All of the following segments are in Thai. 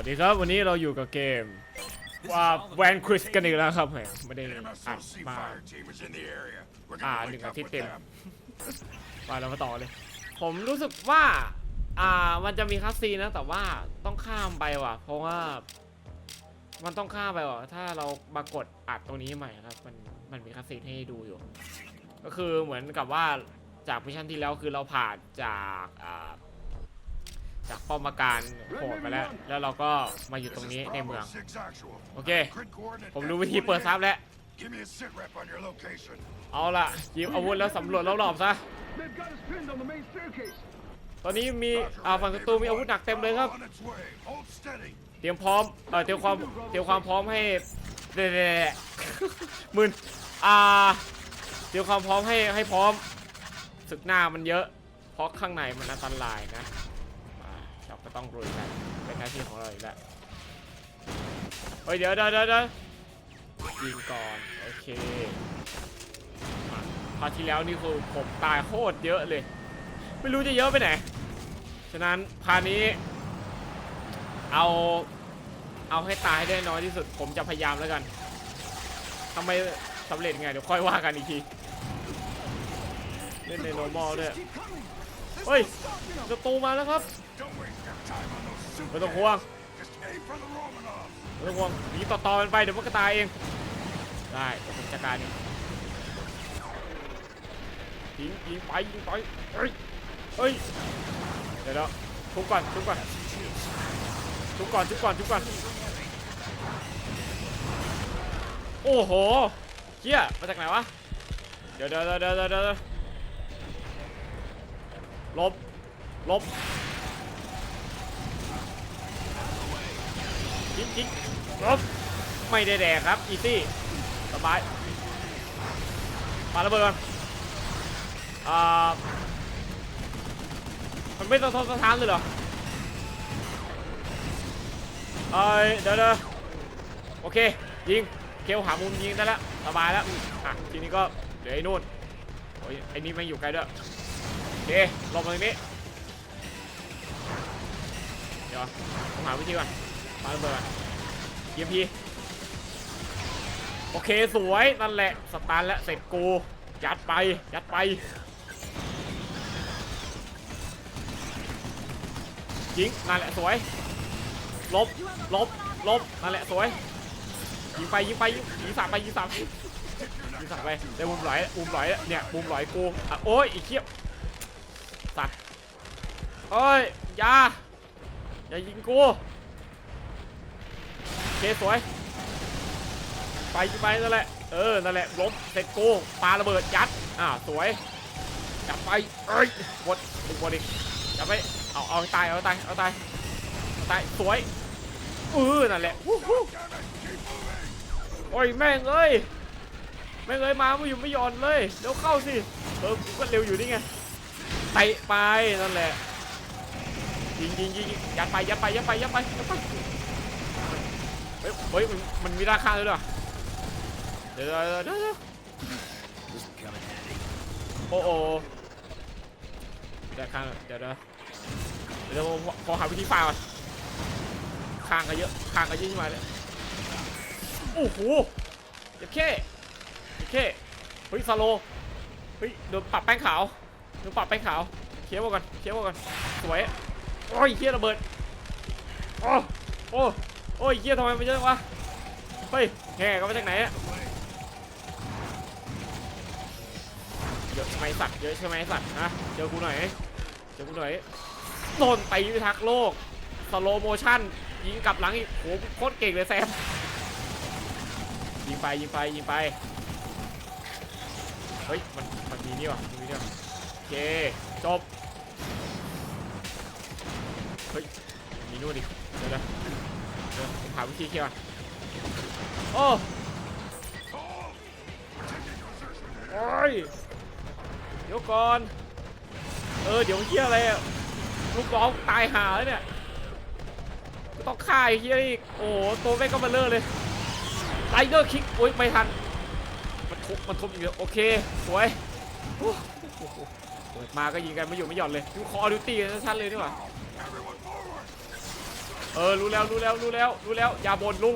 วัสดีครับ วันนี้เราอยู่กับเกมว่าแวนคริสกันอีกแล้วครับแหมไม่ได้ The อัด MSLC มา fire team is in the area. We're อ่า gonna หนึ่ง link อา up ทิต with ย์เต็ม them. มาเรามาต่อเลย ผมรู้สึกว่า อ่ามันจะมีคัสซีนนะ แต่ว่าต้องข้ามไปว่ะ เพราะว่า มันต้องข้ามไปว่ะ ถ้าเรามากดอัดตรงนี้ใหม่ครับ มันมันมีคัสซีนให้ดูอยู่ ก็คือเหมือนกับว่าจากมิชชั่นที่แล้วคือเราผ่านจากอ่า จากป้อมปราการโหดไปแล้ว แล้วเราก็มาอยู่ตรงนี้ในเมือง โอเค ผมรู้วิธีเปิดซับแล้ว เอาล่ะหยิบอาวุธแล้วสำรวจรอบๆซะ ตอนนี้มีอ่าฝั่งศัตรูมีอาวุธหนักเต็มเลยครับ เตรียมพร้อม เออเตรียมความ เตรียมความพร้อมให้เดะๆมึนอ่า เตรียมความพร้อมให้ให้พร้อมศึกหน้ามันเยอะ เพราะข้างในมันอันตรายนะ ต้องรุยกันเป็นหน้าที่ของเราอีกแล้วเฮ้ยเดี๋ยวเดี๋ยวเดี๋ยวเดี๋ยวยิงก่อนโอเคพาที่แล้วนี่คือผมตายโคตรเยอะเลย ไม่รู้จะเยอะไปไหน ฉะนั้นพานี้ เอาเอาให้ตายได้น้อยที่สุด ผมจะพยายามแล้วกันทำไมสำเร็จไงเดี๋ยวค่อยว่ากันอีกทีเล่นใน normal ด้วยเฮ้ยศัตรูมาแล้วครับ ไม่ต้องห่วงไม่ต้องห่วงยิงต่อๆกันไปเดี๋ยวมันก็ตายเอง ได้เดี๋ยวผมจัดการเองยิงยิงไปยิงไปเฮ้ยเฮ้ยเดี๋ยวเดี๋ยวทุบก่อนทุบก่อนทุบก่อนทุบก่อนทุบก่อนโอ้โหเฮียมาจากไหนวะเดี๋ยวเดี๋ยวเดี๋ยวเดี๋ยวเดี๋ยวลบลบ ยิงยิงลบไม่ได้แดกครับ อีซี่สบายปาระเบิดก่อนอ่ามันไม่ต้องทนสถานเลยเหรอเอ้ยเดี๋ยวเดี๋ยวโอเค ยิงเคลหามุมยิงได้แล้วสบายแล้วอะทีนี้ก็เดี๋ยวไอ้นู่นโอ้ยไอ้นี่ไม่งอยู่ไกลด้วยโอเคลบมาตรงนี้เดี๋ยวต้องหาวิธีก่อน ปาระเบิดเยี่ยมพี่โอเคสวยนั่นแหละสตาร์แล้วเสร็จกูยัดไปยัดไปยิงนั่นแหละสวยลบลบลบนั่นแหละสวยยิงไปยิงไปยิงสามไปยิงสามยิงสามไปได้มุมไหลมุมไหลเนี่ยมุมไหลกูโอ้ยอีกเคียบสัตว์โอ้ยอย่าอย่ายิงกู เคสวย ไปไปนั่นแหละ เออ นั่นแหละล้มเสร็จกูปาระเบิดยัด อ่าสวย จับไป เอ้ยหมดดึงหมดอีกจับไป เอา เอาตาย เอาตาย เอาตายเอาตาย สวยเออนั่นแหละโอ้ย แม่งเอ้ย แม่งเอ้ย มาไม่อยู่ไม่หย่อนเลย เดี๋ยวเข้าสิ เออกูก็เร็วอยู่นี่ไงเตะไป นั่นแหละ ยิงยิงยิงยิงยัดไป ยัดไป ยัดไป ยัดไป ยัดไป เฮ้ยเฮ้ยมันมันมีราคาด้วยเหรอเดี๋ยวเดี๋ยวเดี๋ยวเดี๋ยวโอ้โหเดี๋ยวข้างเดี๋ยวเดี๋ยวเดี๋ยวผมขอหาวิธีฝ่าก่อนข้างกันเยอะข้างกันเยอะใช่ไหมเลยโอ้โหเจ็บแค่เจ็บแค่เฮ้ยสโลเฮ้ยโดนปรับแป้งขาวโดนปรับแป้งขาวเคี้ยวก่อนเคี้ยวก่อนสวยโอ้ยเฮียระเบิดโอ้โอ้ โอ้ยเฮียทำไมมันเยอะวะ เฮ้ยแห่ก็มาจากไหนอะเยอะใช่ไหมสัตว์เยอะใช่ไหมสัตว์นะเจอกูหน่อยเจอกูหน่อยโดนตีพิทักโลกสโลโมชั่นยิงกลับหลังอีกโหโคตรเก่งเลยแซมยิงไปยิงไปยิงไปเฮ้ยมันมันมีนี่ว่ะมีนี่ว่ะโอเคจบเฮ้ยมีนู่นดิเดี๋ยวนะเดี๋ยว ผมหาวิธีเคลียร์ก่อนโอ้โอ้ยเดี๋ยวก่อน เออ เดี๋ยวเฮียอะไรอะลูกน้องตายหาแล้วเนี่ยก็ต้องฆ่าไอ้เฮียอีก โอ้โหตัวแม่งก็มาเลอะเลยไลเดอร์คิก โอ้ยไม่ทัน มันทุบมันทุบอีกแล้วโอเค สวยโอ้โหเปิดมาก็ยิงกันไม่อยู่ไม่หย่อนเลยดูคอดิวตี้ชัดๆเลยนี่หว่า Everyone forward. เออรู้แล้วรู้แล้วรู้แล้วรู้แล้วอย่าบ่นลุง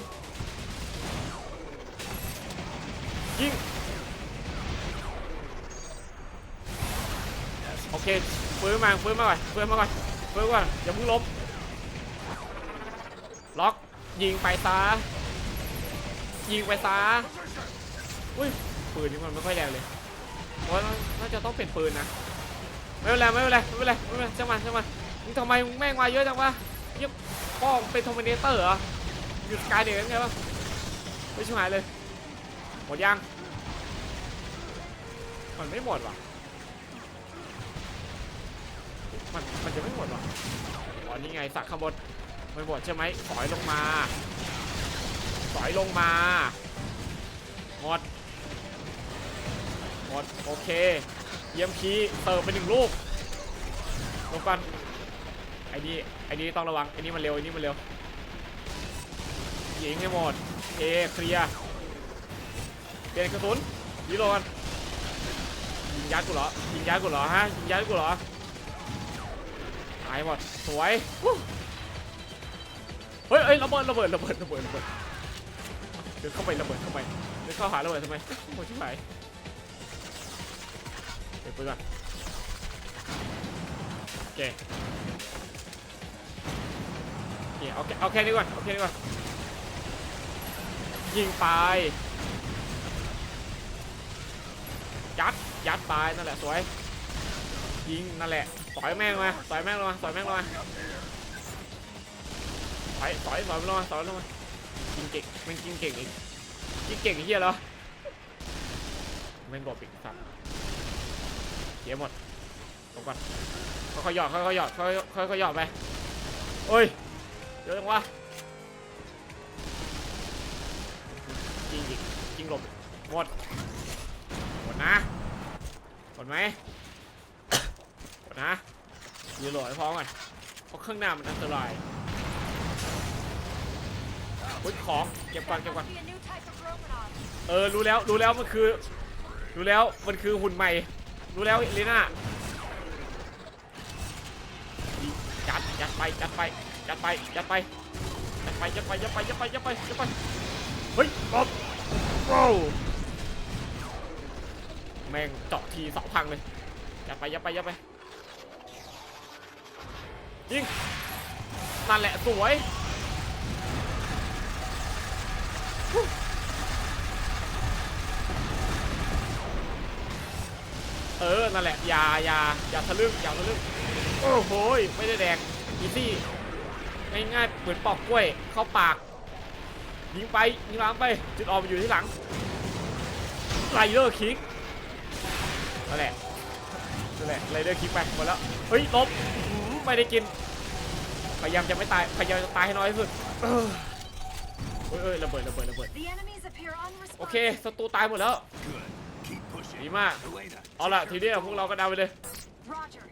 ยิงโอเคฟื้นมาฟื้นมาก่อนฟื้นมาก่อนฟื้นก่อนอย่าพิ่งล้มล็อกยิงไปซะยิงไปซะอุ้ยปืนนี่มันไม่ค่อยแรงเลยเพราะน่าจะต้องเป็นปืนนะไม่เป็นไรไม่เป็นไรไม่เป็นไรไม่เป็นไรช่างมันช่างมันมึงทำไมมึงแม่งมาเยอะจังวะยี่ ป้องเป็นโทมิเนเตอร์เหรอหยุดกายเด็กยังไงวะไม่ชิบหายเลย หมดยังมันไม่หมดว่ะมันมันจะไม่หมดวะอ๋อนี่ไงสักข้างบนไม่หมดใช่ไหมถอยลงมาถอยลงมา หมด หมด โอเค เยี่ยมคีเติมไปหนึ่งลูกลงก่อน ไอ้นี่ไอ้นี่ต้องระวังไอ้นี่มันเร็วไอ้นี่มันเร็วยิงให้หมดเอเคลียร์เปลี่ยนกระสุนยีโรกันยิงยัดกูเหรอยิงยัดกูเหรอฮะยิงยัดกูเหรอตายหมดสวยเฮ้ยเฮ้ยระเบิดระเบิดระเบิดระเบิดระเบิดเดินเข้าไประเบิดเข้าไปเดินเข้าหาระเบิดทำไมโอ้ชิบหายเก็บปืนก่อนโอเค เคเอาแค่เอาแค่นี้ก่อนเอาแค่นี้ก่อนยิงไปยัดยัดไปนั่นแหละสวยยิงนั่นแหละต่อยแม่งมาต่อยแม่งลงมาต่อยแม่งลงมาต่อยต่อยต่อยลงมาต่อยลงมายิงเก่งมันยิงเก่งอีกยิงเก่งเหี้ยเหรอแม่งบอีกสัตว์เสียหมดลงก่อนค่อยๆหยอดค่อยๆหยอดค่อยๆค่อยหยอดไปโอ้ย เยอะจังวะยิงอีกยิงหลบหมดหมดนะหมดไหมหมดนะยืนโหลดให้พร้อมก่อนเพราะข้างหน้ามันอันตรายอุ้ยของเก็บก่อนเก็บก่อน Be a new type of Romanov. เออรู้แล้วรู้แล้วมันคือรู้แล้วมันคือหุ่นใหม่ รู้แล้วลีน่ายัดยัดไปยัดไป ยัดไปยัดไปยัดไปยัดไปยัดไปยัดไปยัดไปยัดไปเฮ้ยบอบว้าวแม่งเจาะทีเสาพังเลยยัดไปยัดไปยัดไปยิงนั่นแหละสวยเออ นั่นแหละ อย่าอย่าอย่าทะลึ่งอย่าทะลึ่งโอ้โห ไม่ได้แดกอีซี่ ง่ายๆเหมือนปอกกล้วยเข้าปาก ยิงไปยิงล้างไป จุดออกมันอยู่ที่หลังไรเดอร์คิกนั่นแหละนั่นแหละไรเดอร์คิกไปหมดแล้ว เฮ้ยลบอื้อหือไม่ได้กิน พยายามจะไม่ตาย พยายามจะตายให้น้อยที่สุดเออเฮ้ยเอ้ยระเบิดระเบิดระเบิด The enemies appear โอเค unresponsive. ศัตรูตายหมดแล้ว Good. Keep pushing. ดีมาก Elena, เอาล่ะทีเดียวพวกเราก็เดาไปเลย Roger.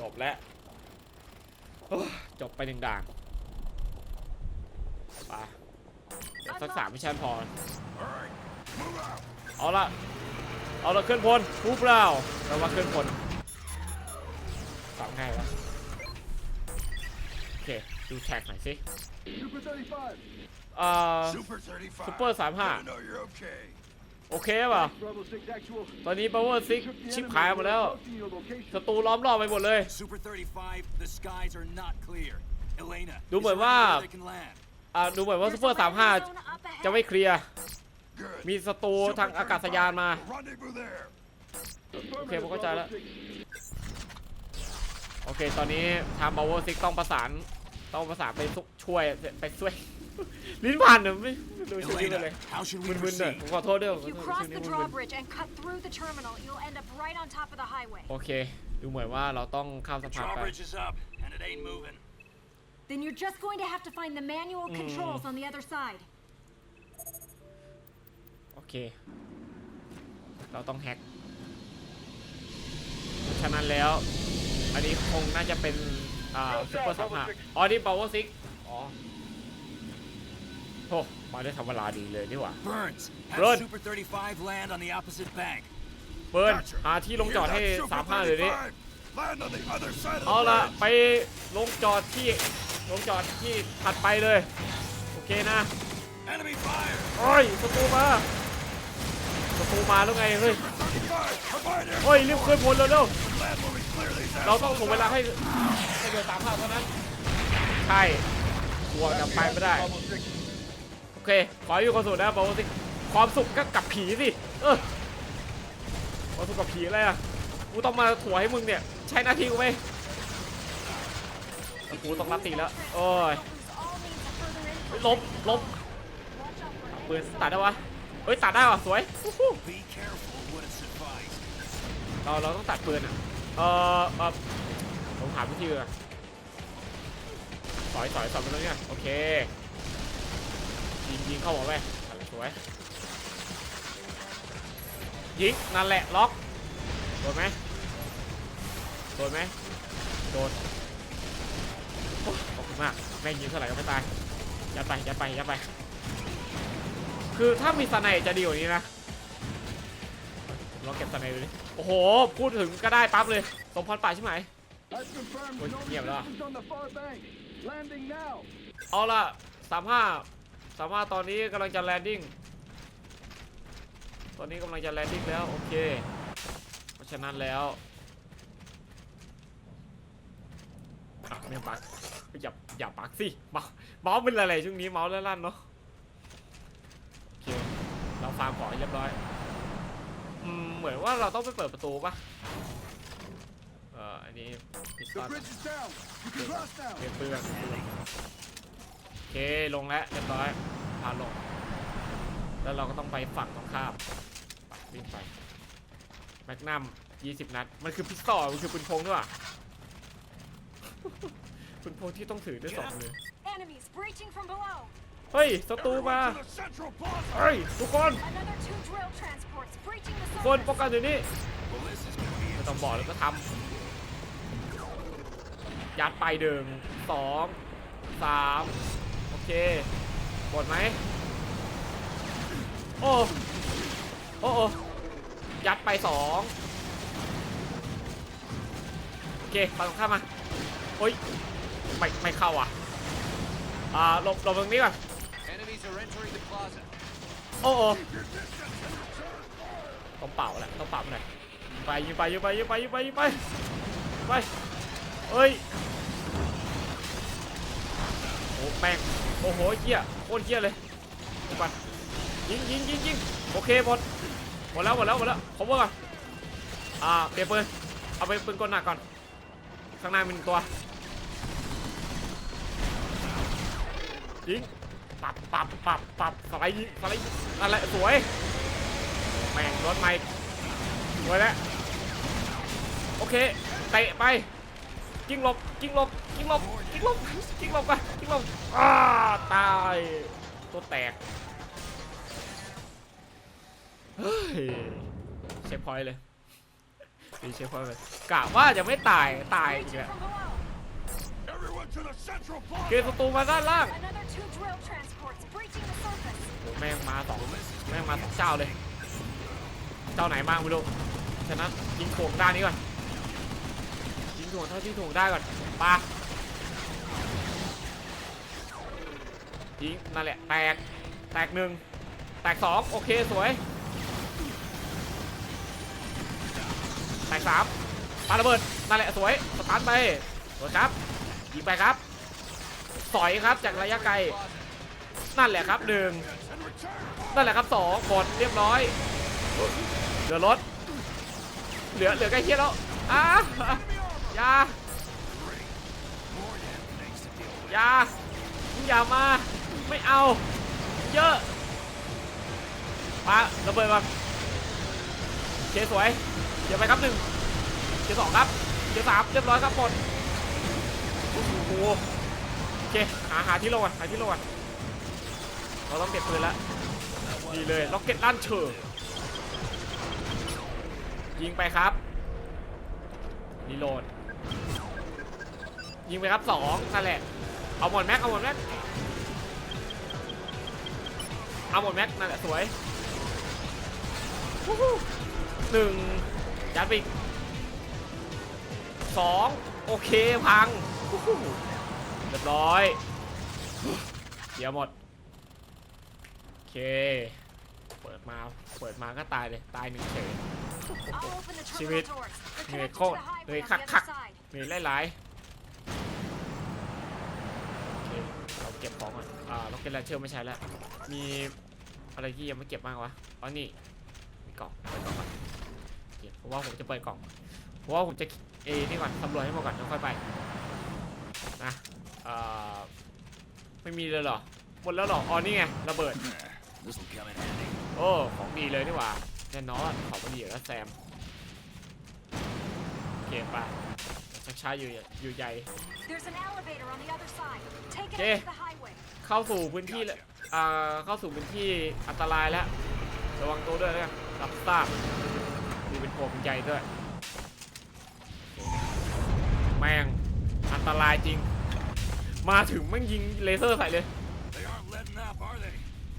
จบแล้วโอ้ย จบไปหนึ่งด่านไปเดี๋ยวสักสามมิชชั่นพอ all right. Move out. เอาละเอาละเคลื่อนพลรูปเราเราว่าเคลื่อนพลฟังง่ายวะโอเค ดูแท็กหน่อยสิ Super 35. เอ่อ Super 35. Super 35. Good to know you're okay. โอเคป่ะ Bravo 6 actual. ตอนนี้ power six Took the ชิป enemy หายหมดแล้ว to your location. ศัตรูล้อมรอบไปหมดเลย Super 35, the skies are not clear. Elena, Đúng is rồi there ba. anywhere they can land? อ่าดูเหมือนว่า There's ซูเปอ a ร์สาม landing ห้า zone up ahead. จะไม่เคลียร์ Good. มีศัตรู Super ทางอากาศยานมา 35. Rendezvous there. Affirmative, ผมเข้าใจ Bravo แล้ว 6. โอเค ตอนนี้ทาง power six ต้องประสาน ต้องประสานไปซุช่วยไปช่วย ลิ้นพันเนี่ยไม่ไม่รู้ชื่อนี้ไปเลย Elena, how should we มึนๆหน่อย proceed? ผมขอโทษด้วยผม If you ขอโทษ cross ชื่อนี้ the มึน drawbridge and cut through the terminal, you'll end up right on top of the highway. ๆโอเค ดูเหมือนว่าเราต้องข้าม The สะพานไป drawbridge is up, and it ain't moving. Then you're just going to have to find the manual controls on the other side. โอเค เราต้องแฮกฉะนั้นแล้ว อันนี้คงน่าจะเป็น อ่าซุปเปอร์สามห้าอ๋อ นี่ power six อ๋อ โอ้มาได้ทำเวลาดีเลยนี่หว่า Burns, have Run. Super 35 land on the opposite bank. เบิร์น Gotcha. หาที่ลงจอดให้ Here's that สาม Super ห้าเลยดิ 35. Land on the other side of เอา the ละ bridge. ไปลงจอดที่ลงจอดที่ถัดไปเลย โอเคนะ Enemy fire. โอ้ยศัตรูมาศัตรูมาแล้วไงเฮ้ย 35. Provide air เฮ้ยรีบขึ้นพลเร็ว land when we clear these ๆ เราต้อง assholes ถ่วงเวลา out. ให้ให้เดินตามภาพเท่านั้น ใช่กลัวจะไปไม่ได้โอเค ขอให้มีความสุขนะบอกว่าสิความสุขก็กับผีสิ เออความสุขกับผีอะไรอะ กูต้องมาถั่วให้มึงเนี่ย ใช้หน้าที่กูไหมกูต้องรับตีแล้วโอ้ยลบลบปืนตัดได้วะ เฮ้ยตัดได้วะสวย เราเราต้องตัดปืนอะ เออเออผมหาวิธีอะสอยสอยสอยไปตรงนี้ก่อนโอเค ยิงยิงเข้าหัวไปอะไรสวยยิงนั่นแหละล็อกโดนไหมโดนไหมโดนโอ้ขอบคุณมากแม่งยิงเท่าไหร่ก็ไม่ตายยัดไปยัดไปยัดไป คือถ้ามีสไนจะดีกว่านี้นะลองเก็บสไนดูดิโอ้โห พูดถึงก็ได้ปั๊บเลยสมพรป่าใช่ไหม I've confirmed Ôi, no nhiều đó. resistance on the far bank. Landing now. เอาละสามห้า สามห้าตอนนี้กำลังจะแลนดิ้ง ตอนนี้กำลังจะแลนดิ้งแล้วโอเค เพราะฉะนั้นแล้วอะไม่ปักอย่าอย่าปักสิเมาส์เมาส์เป็นอะไรช่วงนี้เมาส์ลั่นๆเนาะโอเคเราฟาร์มของให้เรียบร้อยอืมเหมือนว่าเราต้องไปเปิดประตูปะเอ่ออันนี้พิสต The อล bridge is down. You can cross now. เปลี่ยนปืนก่อนเปลี่ยนปืนโอ เคลงแล้วเรียบร้อยพาลง แล้วเราก็ต้องไปฝั่งตรงข้ามไปวิ่งไปแมกนัม20 นัด มันคือพิสตอลมันคือปืนพงด้วยว่ะปืนพงที่ต้องถือด้วยสองมือ Enemies breaching from below. เฮ้ยศัตรูมา Everyone to the central plaza. เฮ้ยทุกคน Another two drill transports breaching the ทุกคนป้อง surface. กันเดี๋ยวนี้ Well, this is gonna be ไม่ต้องบอกแล้วก็ทำยัดไปหนึ่งสองสามโอ เคหมดไหมโอ้โอ้โอ้ยัดไปสองโอเคฝั่งตรงข้ามมาโอ้ยไม่ไม่เข้าอะอ่าหลบหลบตรงนี้ก่อน Enemies are entering the plaza. โอ้โอ้ต้องเป่าแหละต้องเป่าหน่อยไปยิงไปยิงไปยิงไปยิงไปยิงไปไปเอ้ยโอ้แม่ง โอ้โหเหี้ยโคตรเหี้ยเลยยิงไปยิงยิงยิงยิงโอเคหมดหมดแล้วหมดแล้วหมดแล้วผมว่าก่อนอ่าเปลี่ยนปืนเอาไปปืนกลหนักก่อน ข้างหน้ามีหนึ่งตัวยิงปับปับปับปับสไลด์ยิงสไลด์อะไรสวยแม่งรถไม่สวยแล้วโอเคเตะไป กิ้งหลบกิ้งหลบกิ้งหลบกิ้งหลบกิ้งหลบไปกิ้งหลบอ้าตายตัวแตกเฮ้ยเช็คพอยต์เลยดีเช็คพอยต์เลยกะว่าจะไม่ตายตายอีกแล้วเก plaza. มศัตรูมาด้านล่าง Another two drill transports breaching the surface. แม่งมาสองแม่งมาสองเจ้าเลย เจ้าไหนมาไม่รู้ฉะนั้นยิงถ่วงด้านนี้ก่อน ถ่วงเท่าที่ถ่วงได้ก่อนปายิงนั่นแหละแตกแตกหนึ่งแตกสองโอเคสวย แตกสามปาระเบิดนั่นแหละสวยสตาร์ทไปสวยครับยิงไปครับสอยครับจากระยะไกล นั่นแหละครับหนึ่งนั่นแหละครับสองหมดเรียบร้อยเหลือรถเหลือเหลือใกล้เคียงแล้วอ้า อย่าอย่ามึงอย่ามา ไม่เอา เยอะปาระเบิดมาเคสวยเดี๋ยวไปครับหนึ่งเคสองครับเคสามเรียบร้อยครับหมดโอ้โหโอเคหาหาที่ลงก่อนหาที่ลงก่อนเราต้องเก็บปืนแล้วดีเลยล็อกเก็ตลั่นเชิงยิงไปครับรีโหลด ยิงไปครับสองนั่นแหละเอาหมดแม็กเอาหมดแม็กเอาหมดแม็กนั่นแหละสวยวู้ฮู้หนึ่งยัดไปอีกสองโอเคพังฮู้ฮู้เรียบร้อยเสียหมดโอเค เปิดมาเปิดมาก็ตายเลยตายหนึ่งเฉย I'll open the Chivit. terminal doors. They're เหนื่อย connected โค to ตร the highway เหนื่อย on คัก the คัก other side. เหนื่อยหลายๆโอเค เราเก็บข องก่อนอ่าล็อกเก็ตแลนเชอร์ไม่ใช่แล้ว มีอะไรที่ยังไม่เก็บบ้างวะ อ๋อ นี่มีกล่องเปิดกล่องก่อนโอเคเพราะว่าผมจะเปิดกล่อง เพราะว่าผมจะเอนี่ก่อนตำรวจให้หมดก่อนแล้วค่อยไป นะเอ่อไม่มีเลยเหรอ หมดแล้วเหรอ อ๋อ นี่ไง ระเบิด This will come in handy. โอ้ ของดีเลยนี่หว่าแน่นอนของมันดีอยู่แล้วแซมโอเคไปชักช้าอยู่อยู่ใหญ่ There's an elevator on the other side. Take it Okay. up to the highway. เข้าสู่พื้นที่แล้วอ่าเข้าสู่พื้นที่อันตรายแล้วระวังตัวด้วยนะรับทราบดูเป็นโผมใหญ่ด้วยแม่งอันตรายจริง มาถึงแม่งยิงเลเซอร์ใส่เลย They aren't letting up, are they?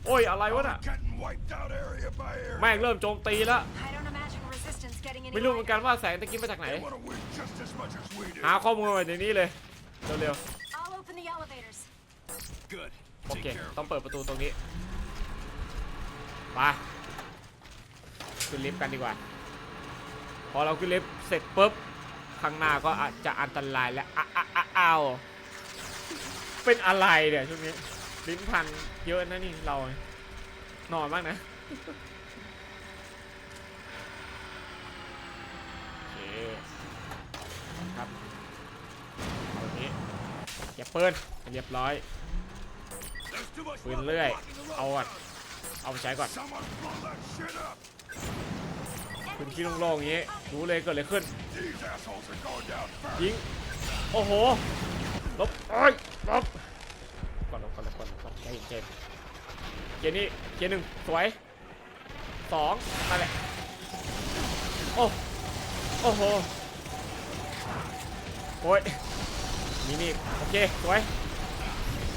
โอ้ยอะไรวะน่ะ Getting wiped out area by area. แม่งเริ่มโจมตีแล้ว I don't imagine resistance getting any ไม่รู้เหมือนกัน lighter. ว่าแสงตะกี้มาจากไหน They want to win just as much as we do. หาข้อมูลมาเดี๋ยวนี้เลยเร็ว I'll open the elevators. Good. ๆ โอเค ต้องเปิดประตูตรงนี้ไปขึ้นลิฟต์กันดีกว่า พอเราขึ้นลิฟต์เสร็จปุ๊บ ข้างหน้าก็อาจจะอันตรายแล้วอ้าอ้าอ้าวเป็นอะไรเนี่ยช่วงนี้ลิ้นพันเยอะนะนี่เรา นอนมากนะโอเคครับเอาอย่างนี้เก็บปืนเรียบร้อย ปืนเรื่อย เอาก่อนเอาไปใช้ก่อนพื้นที่โล่งๆอย่างนี้รู้เลยเกิดอะไรขึ้น ยิง โอ้โห ลบโอ้ยลบก่อนลบก่อนลบก่อนลบก่อนใจเย็นๆเกียร์นี้เกียร์หนึ่งสวยสองนั่นแหละ โอ้ โอ้โหโอ้ยนี่นี่โอเค สวย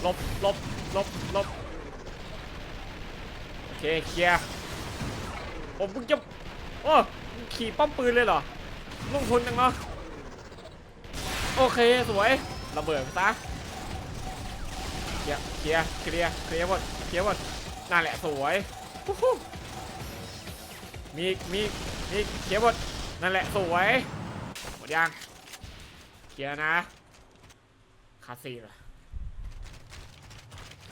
ลบลบ หลบหลบโอเคเคลียร์ผมเพิ่งจะโอ้ขี่ป้อมปืนเลยเหรอลงทุนจังเนาะโอเคสวยระเบิดซะเคลียร์เคลียร์เคลียร์เคลียร์หมดเคลียร์หมดนั่นแหละสวยมีมีมีอีกเคลียร์หมดนั่นแหละสวยหมดยังเคลียร์นะคาซีเหรอ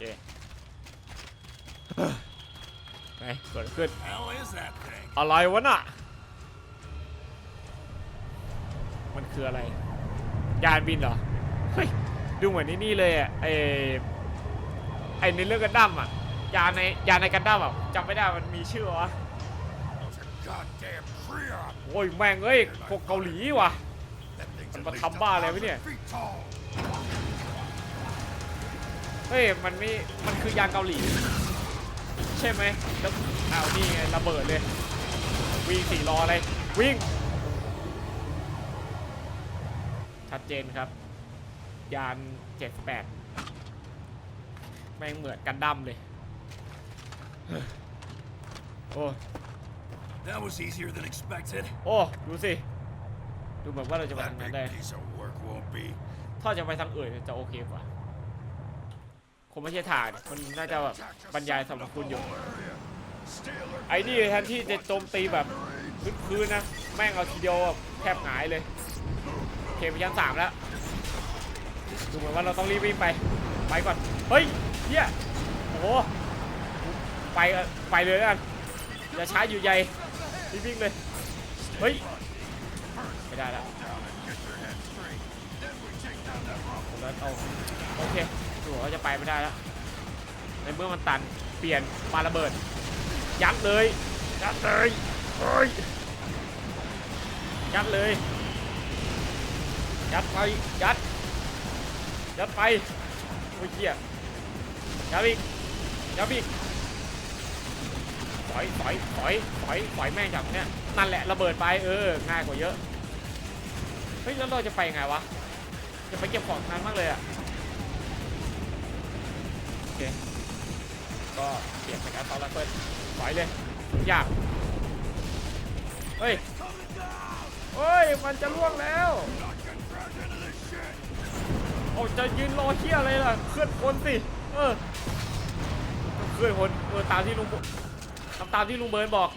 เคไปเกิดขึ้น อะไรวะน่ะ มันคืออะไร ยานบินเหรอ เฮ้ย ดูเหมือนนี่นี่เลยอะไอไอในเรื่องกันดั้มอะ ยานในยานในกันดั้มอะจำไม่ได้มันมีชื่อวะโอ้ยแม่งเอ้ยพวกเกาหลีว่ะ มันมาทำบ้าอะไรวะเนี่ย เฮ้ยมันไม่มันคือยานเกาหลี ใช่ไหมแล้วอ้าวนี่ไงระเบิดเลย วิ่งสี่ล้ออะไรวิ่งชัดเจนครับ ยาน78แม่งเหมือนกันดั้มเลย โอ้ That was easier than expected. โอ้ดูสิ ดูเหมือนว่าเราจะไป That ทางนั้น big ได้ piece of work won't be. ถ้าจะไปทางอื่นจะโอเคกว่า คงไม่ใช่ทางมันน่าจะแบบบรรยายสรรพคุณอยู่ ไอ้นี่แทนที่จะโจมตีแบบพื้นๆนะ แม่งเอาทีเดียวแบบแทบหายเลยเคไปชั้นสามแล้วดูเหมือนว่าเราต้องรีบวิ่งไป ไปก่อน เฮ้ยเฮียโอ้โหไปเออไปเลยแล้วกันอย่าช้าอยู่ใหญ่รีบวิ่งเลย เฮ้ย ไม่ได้แล้วแล้วเอาโอเค ดูว่าจะไปไม่ได้แล้วในเมื่อมันตันเปลี่ยนปาระเบิด ยัดเลยยัดเลยเฮ้ยยัดเลย ยัดไปยัด ยัดไปโอ้ยเหี้ยยัดอีกยัดอีกถอยถอยถอยถอยถอยแม่งจากเนี้ยนั่นแหละระเบิดไปเออง่ายกว่าเยอะเฮ้ยแล้วเราจะไปไงวะจะไปเก็บของนานมากเลยอะ ก็เปลี่ยนเป็นแอสซอลเฟิลถอยเลยอยากเฮ้ยเฮ้ย มันจะล่วงแล้ว เอาจะยืนรอเฮียอะไรล่ะ เคลื่อนคนสิ เออ เคลื่อนคนเออตามที่ลุงทำตามที่ลุงเบิร์นบอก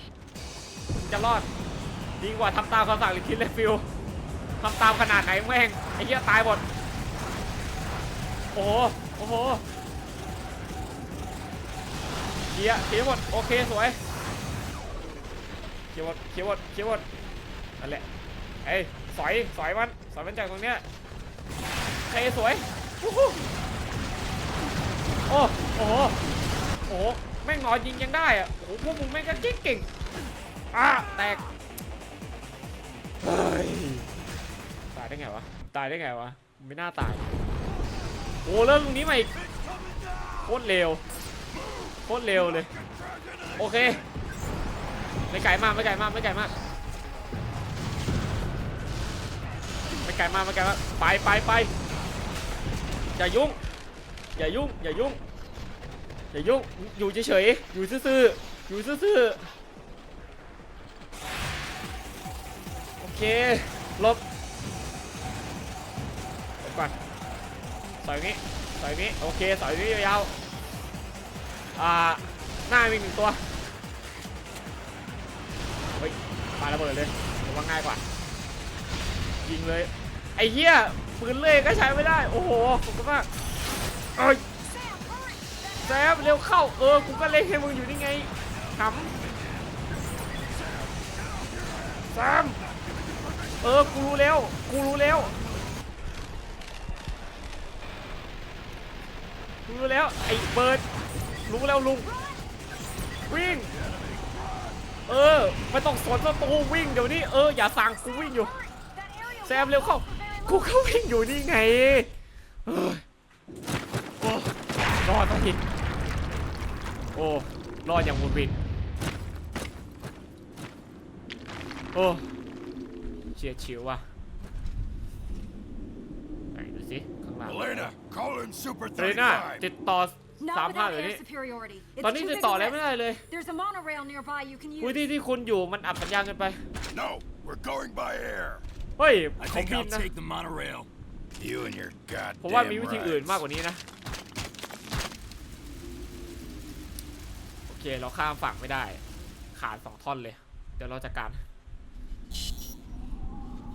จะรอด ดีกว่าทำตามคำสั่งหรือคิดเลฟิลทำตามขนาดไหนแม่ง ไอ้เหี้ยตายหมด โอ้โห โอ้โห เคลียร์เคลียร์หมดโอเคสวยเคลียร์หมดเคลียร์หมดเคลียร์หมดนั่นแหละเอ้ยสอยสอยมันสอยมันจากตรงเนี้ยเคสวยวู้โอ้โอ้โหโอ้โหแม่งนอนยิงยังได้อะโอ้โหพวกมึงแม่งก็เก่งเก่งอะแตกตายได้ไงวะตายได้ไงวะไม่น่าตายโอ้เริ่มตรงนี้มาอีกโคตรเร็ว โคตรเร็วเลย โอเค ไม่ไกลมากไม่ไกลมากไม่ไกลมากไม่ไกลมากไม่ไกลมากไปไปไปอย่ายุ่ง อย่ายุ่ง อย่ายุ่ง อย่ายุ่ง อยู่เฉยๆ อยู่ซื่อๆ อยู่ซื่อๆ โอเค ลบหลบก่อนสอยนี้ใสอยนี้ โอเคใสอยนี้ยาวๆ อ่าหน้ามีหนึ่งตัว เฮ้ยปาระเบิดเลยผมว่าง่ายกว่า ยิงเลย ไอ้เหี้ยปืนเล่ก็ใช้ไม่ได้ โอ้โหขอบคุณมากเอ้ยแซมเร็วเข้า เออ กูก็เล่นให้มึงอยู่นี่ไงขำแซมเออ กูรู้แล้ว กูรู้แล้วกูรู้แล้ว ไอ้เบิร์ด รู้แล้วลุง วิ่ง เออ ไม่ต้องสนศัตรูวิ่งเดี๋ยวนี้ เออ อย่าสั่งกูวิ่งอยู่ แซมเร็วเข้า กูเข้าวิ่งอยู่นี่ไงเฮ้ยโอ้รอดสักทีโอ้รอดอย่างบุญวินโอ้เฉียดฉิวว่ะไหนดูสิข้างหลัง Elena, call in Super เรน่า 35. ติดต่อ Not สามห้า without เดี๋ยวนี้ air superiority. It's ตอนนี้ too ติด big ต่อ a อะไรไม่ risk. ได้เลย There's a monorail nearby you can พื้น use. ที่ที่คุณอยู่มันอับสัญญาณกันไป No, we're going by air. เฮ้ย I เขา think บิ I'll นนะ take the monorail. You and your ผมว่า goddamn มีวิธีอื่น rights. มากกว่านี้นะ โอเค เราข้ามฝั่งไม่ได้ ขาดสองท่อนเลย เดี๋ยวเราจัดการ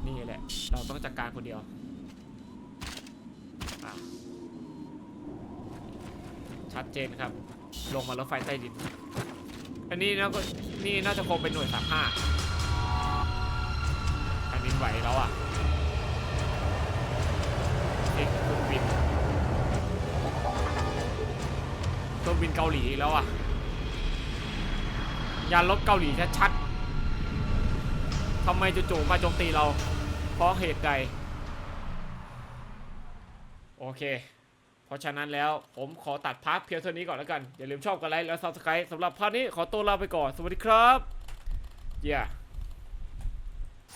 นี่แหละ เราต้องจัดการคนเดียวอะ ชัดเจนครับ ลงมารถไฟใต้ดิน อันนี้นะก็นี่น่าจะคงเป็นหน่วยสามห้าอันนี้ไหวแล้วอะเอ๊ะเครื่องบินเครื่องบินเกาหลีอีกแล้วอะยานลบเกาหลีชัดๆทำไมจู่ๆมาโจมตีเรา เพราะเหตุใด โอเค เพราะฉะนั้นแล้วผมขอตัดพักเพียงเท่านี้ก่อนแล้วกัน อย่าลืมชอบกันไลค์และ Subscribe สำหรับพาพนี้ขอตัวลาไปก่อน สวัสดีครับ เย้ yeah.